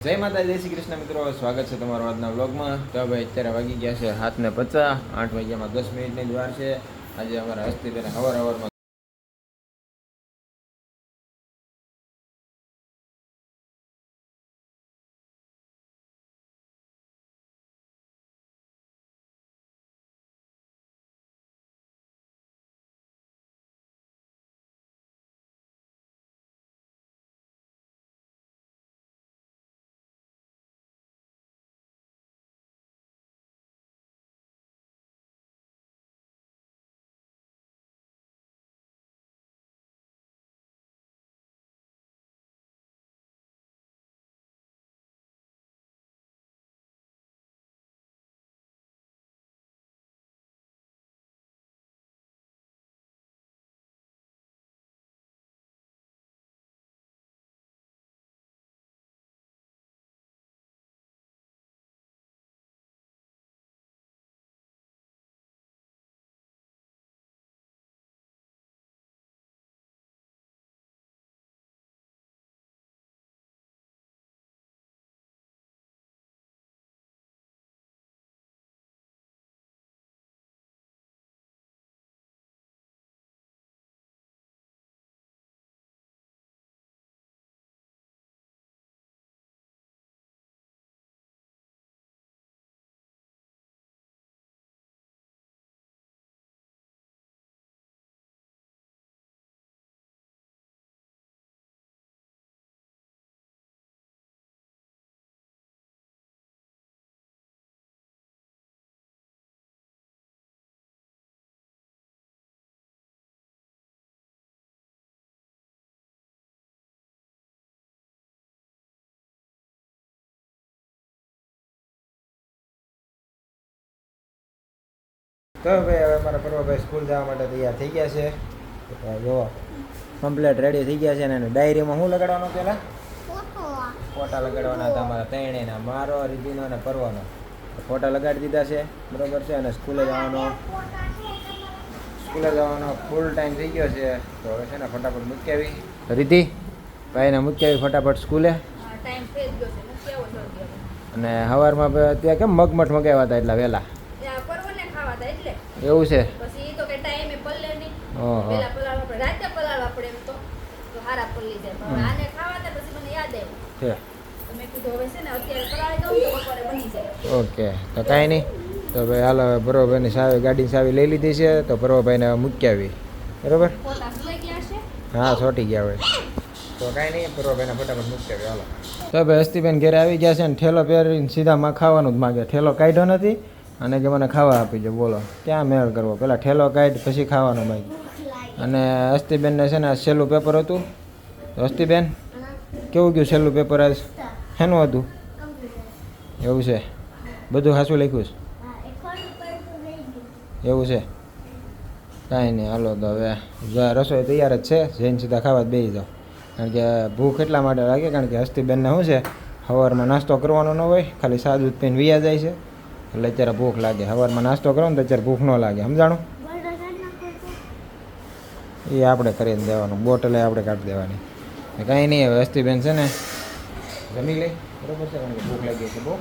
જય માતા જય શ્રી કૃષ્ણ મિત્રો, સ્વાગત છે તમારો આજના વ્લોગમાં. તો ભાઈ અત્યારે વાગી ગયા છે હાથને પચાસ, આઠ વાગ્યામાં દસ મિનિટની જ વાર છે. આજે અમારા હસ્તી તેને હવાર હવારમાં તો ભાઈ હવે મારા પર્વભાઈ સ્કૂલ જવા માટે તૈયાર થઈ ગયા છે. તો જો કમ્પ્લેટ રેડી થઈ ગયા છે અને ડાયરીમાં શું લગાડવાનું પેલા? ફોટા લગાડવાના હતા ત્રણેયના મારો રીતિનો અને પર્વનો. ફોટા લગાડી દીધા છે બરોબર છે અને સ્કૂલે જવાનો સ્કૂલે જવાનો ફૂલ ટાઈમ થઈ ગયો છે. તો હવે છે ને ફટાફટ મૂકી આવી રીતિ ભાઈને મૂકી આવી ફટાફટ સ્કૂલે. અને સવારમાં ત્યાં કેમ મગમઠ મગાવ્યા હતા એટલા વહેલા ત્યાં પરવરને ખાવા હતા એટલે એવું છે? પછી તો કે ટાઈમે પલ્લે નહીં. પેલા પલાળવા પડે. રાતે પલાળવા પડે એમ તો. તો હારા પલ્લી જાય. પણ આને ખાવા હતા પછી મને યાદ આવ્યું મેં કીધું હવે છે ને અત્યારે પલાળી દઉં તો બપોરે બની જાય. ઓકે. તો કાંઈ નહીં. તો ભાઈ હાલ હવે પર્વભાઈની સાવી ગાડીની સાવી લઈ લીધી છે. તો પર્વભાઈને હવે મૂકી આવી. બરોબર? હા છોટી ગયા હોય. તો કાંઈ નહીં પર્વભાઈને ફટાફટ મૂકી આવી. હાલો. તો ભાઈ હસ્તીબેન ઘરે આવી ગયા છે ને ઠેલો પહેરીને સીધા માં ખાવાનું જ માગે. ઠેલો કાઢ્યો નથી. અને કે મને ખાવા આપી દો, બોલો. ક્યાં મેળ કરવો? પહેલાં ઠેલો કાઢ, પછી ખાવાનો ભાઈ. અને હસ્તીબેનને છે ને છેલ્લું પેપર હતું. તો હસ્તીબેન કેવું ગયું છેલ્લું પેપર આજ? શેનું હતું? એવું છે. બધું હાસું લખ્યું છે? એવું છે. કાંઈ નહીં, હાલો તો હવે. રસોઈ તૈયાર જ છે, જઈને સીધા ખાવા જ બેસી જાઓ. કારણ કે ભૂખ એટલા માટે લાગે, કારણ કે હસ્તીબેનને શું છે? સવારમાં નાસ્તો કરવાનો ન હોય, ખાલી સાદું પીને વિયા જાય છે. એટલે અત્યારે ભૂખ લાગે. સવારમાં નાસ્તો કરો ને તો અત્યારે ભૂખ ન લાગે. સમજાણું? એ આપણે કરીને દેવાનું. બોટલે આપણે કાઢી દેવાની. કાંઈ નહીં, હવે હસ્તીબેન છે ને જમી લઈ બરોબર છે, કારણ કે ભૂખ લાગી છે બહુ.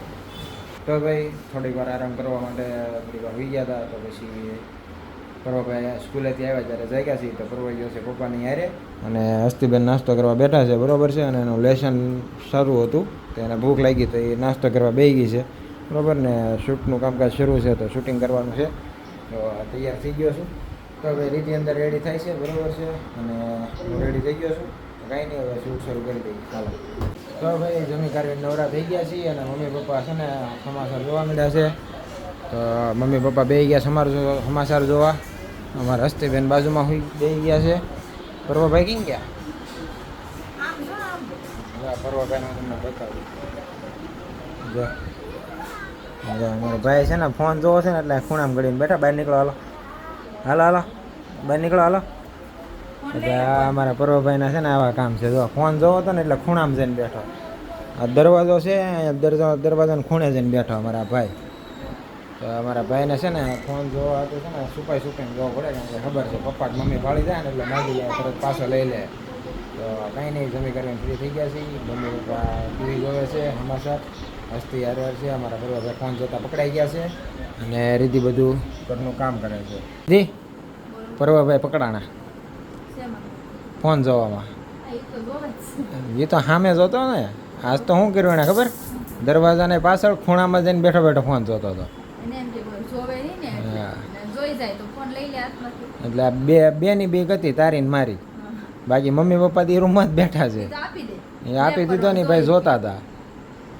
તો ભાઈ, થોડીક વાર આરામ કરવા માટે થોડીક વાર હોઈ ગયા હતા, તો પછી પરવાભાઈ સ્કૂલેથી આવ્યા ત્યારે જાગ્યા છીએ. તો પરવાઈ ગયો છે પપ્પાની હારે. અને હસ્તીબેન નાસ્તો કરવા બેઠા છે, બરોબર છે. અને એનું લેસન સારું હતું. તો એને ભૂખ લાગી તો એ નાસ્તો કરવા બેસી ગઈ છે. બરોબર ને? શૂટનું કામકાજ શરૂ છે તો શૂટિંગ કરવાનું છે. તો તૈયાર થઈ ગયો છું. તો હવે રીતિ અંદર રેડી થાય છે બરાબર છે? અને હું રેડી થઈ ગયો છું. કાંઈ નહીં હવે શૂટ શરૂ કરી દઈએ. ચાલો. તો ભાઈ જમી કાઢી નવરા થઈ ગયા છીએ અને મમ્મી પપ્પા છે ને સમાચાર જોવા મળ્યા છે. તો મમ્મી પપ્પા બે ગયા સમાર સમાચાર જોવા. અમારા હસ્તીબેન બાજુમાં હોઈ બે ગયા છે. પર્વભાઈ કેમ ગયા? પર્વભાઈ હું તમને બતાવું. જો ભાઈ છે ને, ફોન જોવો છે ને, એટલે ખૂણામાં ગળીને બેઠા. બહાર નીકળો, હાલો. હાલો હાલો. બહાર નીકળો, હાલો. એટલે આ મારા પર્વભાઈના છે ને, આવા કામ છે. જો, ફોન જોવો હતો ને, એટલે ખૂણામાં જઈને બેઠો. આ દરવાજો છે દરવાજો દરવાજાને ખૂણે જઈને બેઠો અમારા ભાઈ. તો અમારા ભાઈને છે ને ફોન જોવા હતો છે ને, સુપાઈ સુપાઈને જોવો પડે, કારણ કે ખબર છે પપ્પા મમ્મી પાડી જાય ને, એટલે માગી જાય તરત પાછો લઈ લે. તો કાંઈ નહીં, જમી કરીને ફ્રી થઈ ગયા છે મમ્મી પપ્પા ટીવી જોવે છે હમાસર હસ્તી હારે છે. અમારા પરિવાર ફોન જોતા પકડાઈ ગયા છે અને રીતિ બધું ઘરનું કામ કરે છે. જી? પરવાભાઈ પકડાણા. ફોન જોવામાં. એ તો સામે જોતો ને. આજ તો શું કર્યું એને ખબર? દરવાજાને પાછળ ખૂણામાં જઈને બેઠો બેઠો ફોન જોતો હતો. ને એટલે. એટલે બે બેની બે ગતિ તારી ને મારી. બાકી મમ્મી પપ્પા તો રૂમમાં જ બેઠા છે. એ આપી દીધો ને ભાઈ જોતા હતા.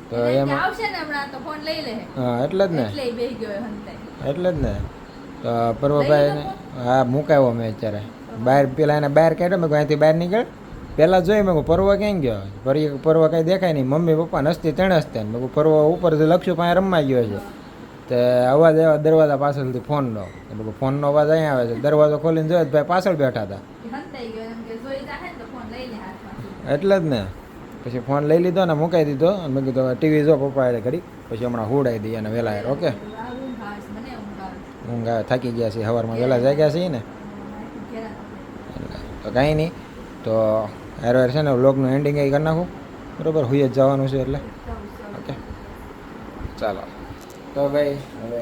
તો એમ આવશે ને હમણાં તો ફોન લઈ લે. હા એટલે જ ને. એટલે બેહી ગયો એટલે જ ને. તો પરવાભાઈ હા મુકાયો મેં અત્યારે. બહાર પેલા એને બહાર કાઢ્યો મેં અહીંથી બહાર નીકળ. પહેલાં જોઈ મેં પરવા ક્યાં ગયો? ફરી પર્વ કાંઈ દેખાય નહીં. મમ્મી પપ્પા નસતી તેણે હસતે મેં કહ્યું, ઉપર ઉપરથી લક્ષુ પાસે રમવા ગયો છે. તે અવાજ આવ્યો દરવાજા પાછળથી ફોનનો એટલે ફોનનો અવાજ અહીંયા આવે છે. દરવાજો ખોલીને જોયો ભાઈ પાછળ બેઠા હતા. એટલે જ ને. પછી ફોન લઈ લીધો ને મૂકાઈ દીધો અને મેં કીધું ટીવી જો પપ્પા એટલે કરી પછી હમણાં હુડાઈ દઈએ અને વહેલા ઓકે? ઊંઘા થાકી ગયા છીએ, સવારમાં વહેલા જાગ્યા છીએ ને? તો કાંઈ નહીં. તો હાર છે ને, વ્લોગનું એન્ડિંગ એ કરી નાખું. બરોબર? હુઈ જ જવાનું છે એટલે. ઓકે? ચાલો. તો ભાઈ, હવે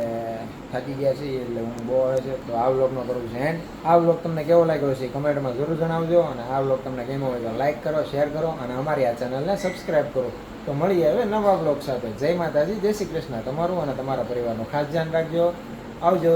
થાકી ગયા છીએ એટલે હું બહુ આવે છે. તો આ વ્લોગનો કરું છું એન્ડ આ વ્લોગ તમને કેવો લાગ્યો છે કમેન્ટમાં જરૂર જણાવજો અને આ વ્લોગ તમને ગમ્યો હોય તો લાઈક કરો શેર કરો અને અમારી આ ચેનલને સબસ્ક્રાઈબ કરો. તો મળીએ હવે નવા વ્લોગ સાથે. જય માતાજી, જય શ્રી કૃષ્ણ. તમારું અને તમારા પરિવારનું ખાસ ધ્યાન રાખજો. આવજો.